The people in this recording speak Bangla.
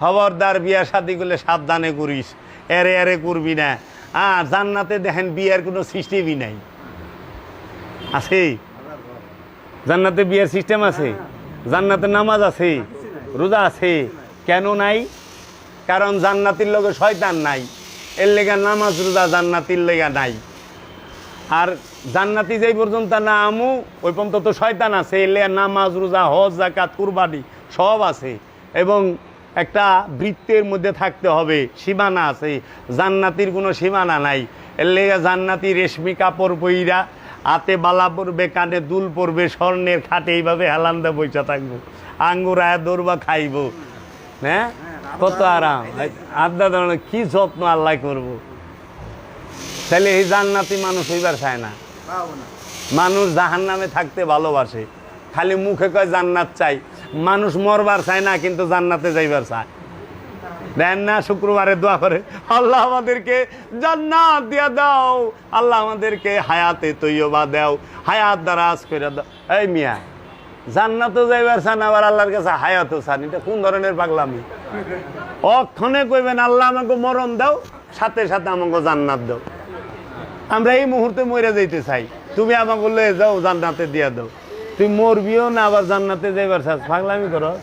খবরদার বিয়া শাদি করলে সাবধানে করিস। এরে এরে করবি না। আর জান্নাতে দেখেন বিয়ার কোনো সিস্টেমই নাই। আছে? জান্নাতে বিয়ের সিস্টেম আছে? জান্নাতে নামাজ আছে? রোজা আছে? কেন নাই? কারণ জান্নাতির লগে শয়তান নাই। এর লেগা নামাজ রোজা জান্নাতির লেগা নাই। আর জান্নাতি যেই পর্যন্ত না আমু, ওই পর্যন্ত তো শয়তান আছে। এর লেগা নামাজ, রোজা, হজ জাকাত কুরবানি সব আছে। এবং একটা বৃত্তের মধ্যে থাকতে হবে সীমানা আছে জান্নাতির কোনো সীমানা নাই। এর লেগে জান্নাতি রেশমি কাপড় পইরা হাতে বালা পরবে কানে দুল পরবে স্বর্ণের খাটে এইভাবে হেলান্দা বইসা থাকব। আঙ্গুর আয়া দৌড়বা খাইবো। হ্যাঁ কত আরাম। আড্ডা দাঁড়ানো কি যত্ন আল্লাহ করব? তাহলে এই জান্নাতি মানুষ হইবার চায় না। মানুষ জাহান নামে থাকতে ভালোবাসে। খালি মুখে কয় জান্নাত চাই। মানুষ মরবার চায় না, কিন্তু জান্নাতে যাইবার চায়। দেন না, শুক্রবারে দোয়া করে, আল্লাহ আমাদেরকে জান্নাত দিয়া দাও, আল্লাহ আমাদেরকে হায়াতে তৈয়বা দাও, হায়াত দারাজ করে দাও। এই মিয়া, জান্নাতও যাইবার চান, আবার আল্লাহর কাছে হায়াতও চান। এটা কোন ধরনের পাগলামি? অক্ষণে কইবেন, আল্লাহ আমাকে মরণ দাও, সাথে সাথে আমাকে জান্নাত দাও। আমরা এই মুহূর্তে মরে যাইতে চাই। তুমি আমাকে লয়ে যাও, জান্নাতে দিয়া দাও। তুই মরবিও না আবার জান্নাতে যাইবার চাস পাগলামি করস?